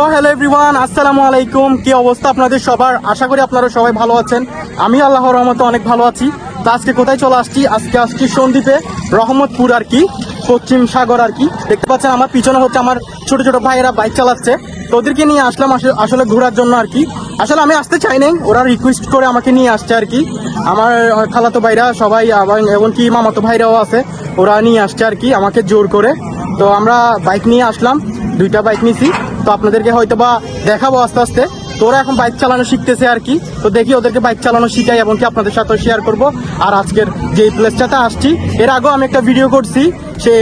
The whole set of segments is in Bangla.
সো হ্যালো এভরিওয়ান আসসালামু আলাইকুম। কি অবস্থা আপনাদের সবার? আশা করি আপনারা সবাই ভালো আছেন। আমি আল্লাহর রহমতে অনেক ভালো আছি। তো আজকে কোথায় চলে আসছি? আজকে আসছি সন্দ্বীপে, রহমতপুর আর কি, পশ্চিম সাগর আর কি। দেখতে পাচ্ছেন আমার পিছনে হচ্ছে আমার ছোট ছোট ভাইয়েরা বাইক চালাচ্ছে। তো ওদেরকে নিয়ে আসলাম আসলে- আসলে ঘোরার জন্য আর কি। আসলে আমি আসতে চাই নাই, ওরা রিকোয়েস্ট করে আমাকে নিয়ে আসছে আর কি। আমার খালাতো ভাইরা সবাই এমনকি মামাতো ভাইরাও আছে, ওরা নিয়ে আসছে আর কি আমাকে জোর করে। তো আমরা বাইক নিয়ে আসলাম, দুইটা বাইক নিছি। তো আপনাদেরকে হয়তো বা দেখাবো আস্তে আস্তে। তো ওরা এখন বাইক চালানো শিখতেছে আর কি। তো দেখি ওদেরকে বাইক চালানো শিখাই এবং কি আপনাদের সাথে শেয়ার করব। আর আজকের যে প্লেসটাতে আসছি, এর আগেও আমি একটা ভিডিও করছি। সে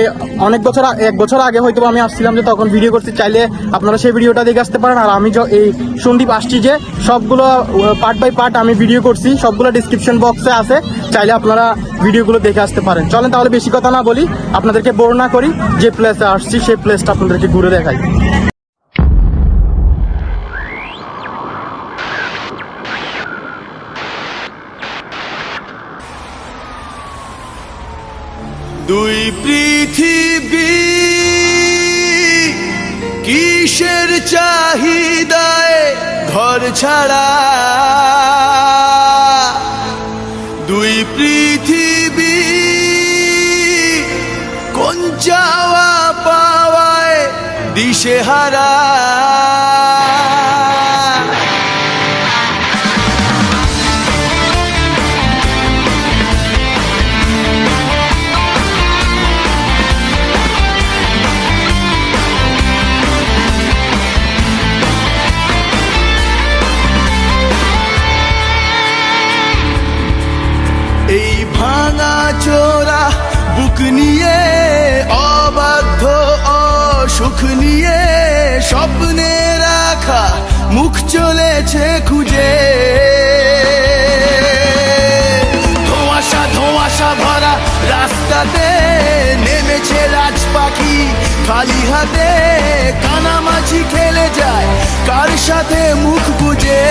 অনেক বছর এক বছর আগে হয়তো আমি আসছিলাম যে তখন ভিডিও করছি। চাইলে আপনারা সেই ভিডিওটা দেখে আসতে পারেন। আর আমি এই সন্দীপ আসছি যে সবগুলো পার্ট বাই পার্ট আমি ভিডিও করছি। সবগুলো ডিসক্রিপশন বক্সে আছে। চাইলে আপনারা ভিডিওগুলো দেখে আসতে পারেন। চলেন তাহলে বেশি কথা না বলি। আপনাদেরকে বোর না করি যে প্লেসে আসছি, সেই প্লেসটা আপনাদেরকে ঘুরে দেখাই। দুই পৃথিবী কিসের চাহিদায় ঘর ছাড়া? দুই পৃথিবী কোন চাওয়া পাওয়ায় দিশেহারা? নিয়ে, অবাধ্য, অসুখ নিয়ে স্বপ্নে রাখা মুখ চলেছে খুঁজে। ধোঁয়াশা ধোঁয়াশা ভরা রাস্তাতে নেমেছে রাজ পাখি, খালি হাতে কানামাছি খেলে যায়, কার সাথে মুখ বুঝে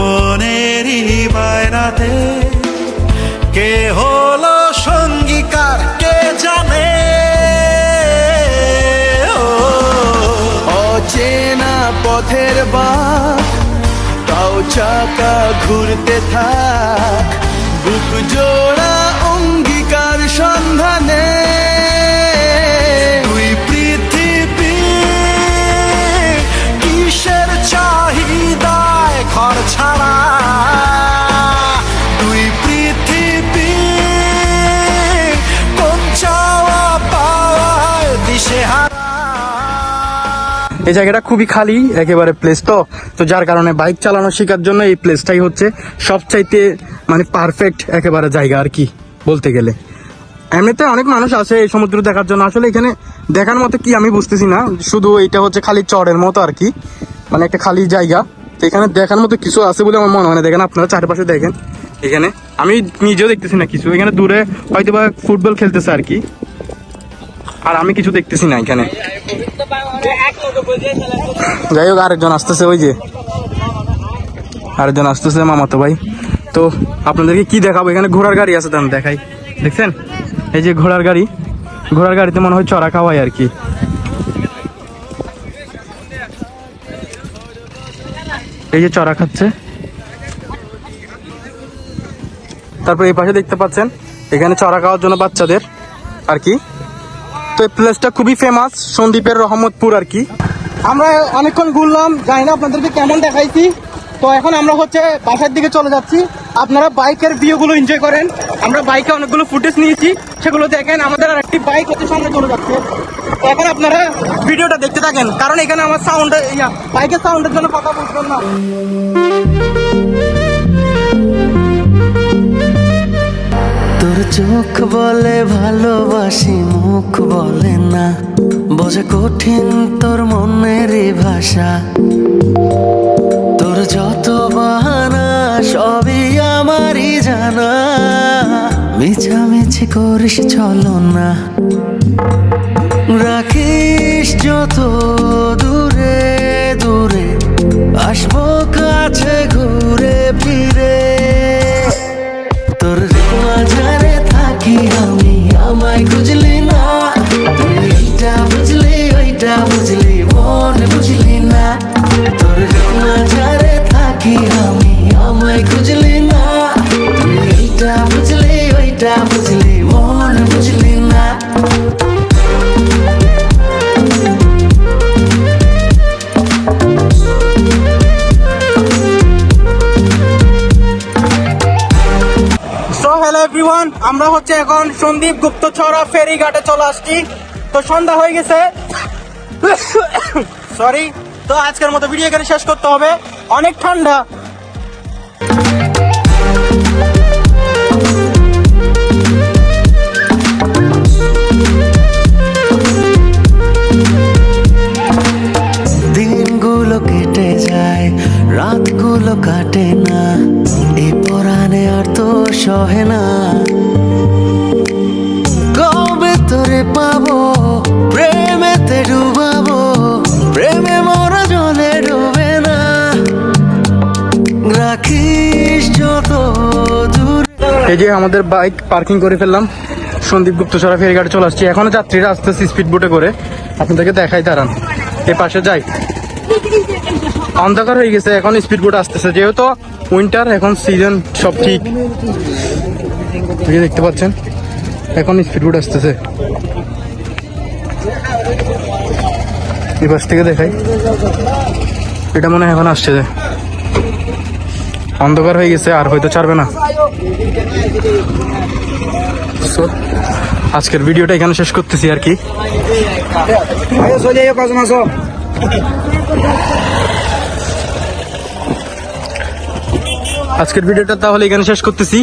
মনেরই বায়নাতে কে হলো সঙ্গীকার, কে জানে? অচেনা পথের বাঁক, তাও চাকা ঘুরতে থাক। বুক জোড়া অঙ্গীকার সন্ধানে এই জায়গাটা খুবই খালি, একেবারে প্লেস তো। তো যার কারণে বাইক চালানো শেখার জন্য এই প্লেসটাই হচ্ছে সবচাইতে মানে পারফেক্ট একেবারে জায়গা আর কি, বলতে গেলে। এমনিতে অনেক মানুষ আসে এই সমুদ্র দেখার জন্য। আসলে এখানে দেখার মতো কি আমি বুঝতেছি না। শুধু এটা হচ্ছে খালি চরের মতো আর কি মানে একটা খালি জায়গা। তো এখানে দেখার মতো কিছু আছে বলে আমার মনে হয় না। দেখেন আপনারা চারপাশে দেখেন। এখানে আমি নিজেও দেখতেছি না কিছু। এখানে দূরে হয়তো বা ফুটবল খেলতেছে আর কি। আর আমি কিছু দেখতেছি না এখানে। যাই হোক, আরেকজন আসতেছে ওই যে। আরেকজন আসতেছে মামাতো ভাই। তো আপনাদেরকে কি দেখাবো? এখানে ঘোড়ার গাড়ি আছে তাহলে দেখাই। দেখছেন? এই যে ঘোড়ার গাড়ি। ঘোড়ার গাড়িতে মনে হয় চড়া খাওয়াই আর কি। এই যে চড়া খাচ্ছে। তারপর এই পাশে দেখতে পাচ্ছেন? এখানে চড়া খাওয়ার জন্য বাচ্চাদের। আর কি? তো এই প্লেসটা খুবই ফেমাস সন্দীপের রহমতপুর আর কি। আমরা অনেকক্ষণ ঘুরলাম, জানি না আপনাদেরকে কেমন দেখাইছি। তো এখন আমরা হচ্ছে বাসার দিকে চলে যাচ্ছি। আপনারা বাইকের ভিউগুলো এনজয় করেন। আমরা বাইকে অনেকগুলো ফুটেজ নিয়েছি। সেগুলো দেখেন, আমাদের আর একটি বাইক হচ্ছে সামনে চলে যাচ্ছে। এখন আপনারা ভিডিওটা দেখতে থাকেন, কারণ এখানে আমার সাউন্ড বাইকের সাউন্ডের জন্য কথা বুঝবেন না। চোখ বলে ভালোবাসি, মুখ বলে না। বোঝে কঠিন তোর মনের ভাষা। তোর যত বাহানা, সবই আমারই জানা। মিছামিছি করিস, চলো না। রাখিস যত দূরে। খুঁজলি না, এইটা বুঝলি, ওইটা বুঝলি, মন বুঝলি না। আমরা হচ্ছে এখন সন্দীপ গুপ্তছড়া ফেরি ঘাটে চলে আসছি। তো সন্ধ্যা হয়ে গেছে। সরি তো আজকের মতো ভিডিও এখানে শেষ করতে হবে। অনেক ঠান্ডা। Thank you. যে আমাদের বাইক পার্কিং করে ফেললাম। সন্দীপ ফেরি ঘাটে চলে আসছি। এখনও যাত্রীরা আসতেছে স্পিড বোটে করে। আপনাদেরকে দেখাই দাঁড়ান। এ পাশে যাই। অন্ধকার হয়ে গেছে, এখন স্পিড বোট আসতেছে। যেহেতু উইন্টার এখন সিজন সব ঠিক। দেখতে পাচ্ছেন, এখন স্পিড বোট আসতেছে। এই পাশ থেকে দেখাই। এটা মনে হয় এখন আসছে যে। অন্ধকার হয়ে গেছে, আর হয়তো ছাড়বে না। আজকের ভিডিওটা এখানে শেষ করতেছি আর কি। আজকের ভিডিওটা তাহলে এখানে শেষ করতেছি।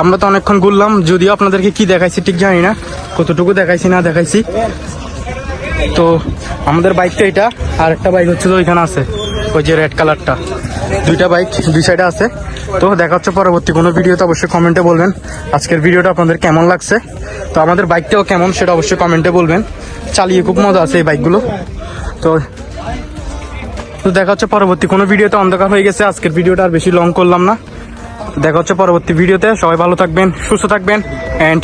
আমরা তো অনেকক্ষণ ঘুরলাম, যদিও আপনাদেরকে কি দেখাইছি ঠিক জানি না, কতটুকু দেখাইছি না দেখাইছি। তো, আমাদের বাইকটা এটা আর একটা বাইক হচ্ছে তো ওইখানে আছে, ওই যে রেড কালারটা দুইটা বাইক, দুই সাইডে আছে। তো দেখা হচ্ছে পরবর্তী কোনো ভিডিওতে, অবশ্যই কমেন্টে বলবেন আজকের ভিডিওটা আপনাদের কেমন লাগছে। তো আমাদের বাইকটাও কেমন, সেটা অবশ্যই কমেন্টে বলবেন। চালিয়ে খুব মজা আছে এই বাইকগুলো। তো তো দেখা হচ্ছে পরবর্তী কোনো ভিডিওতে, অন্ধকার হয়ে গেছে, আজকের ভিডিওটা আর বেশি লং করলাম না। দেখা হচ্ছে পরবর্তী ভিডিওতে, সবাই ভালো থাকবেন, সুস্থ থাকবেন অ্যান্ড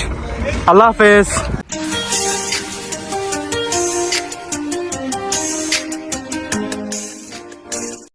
আল্লাহ হাফেজ।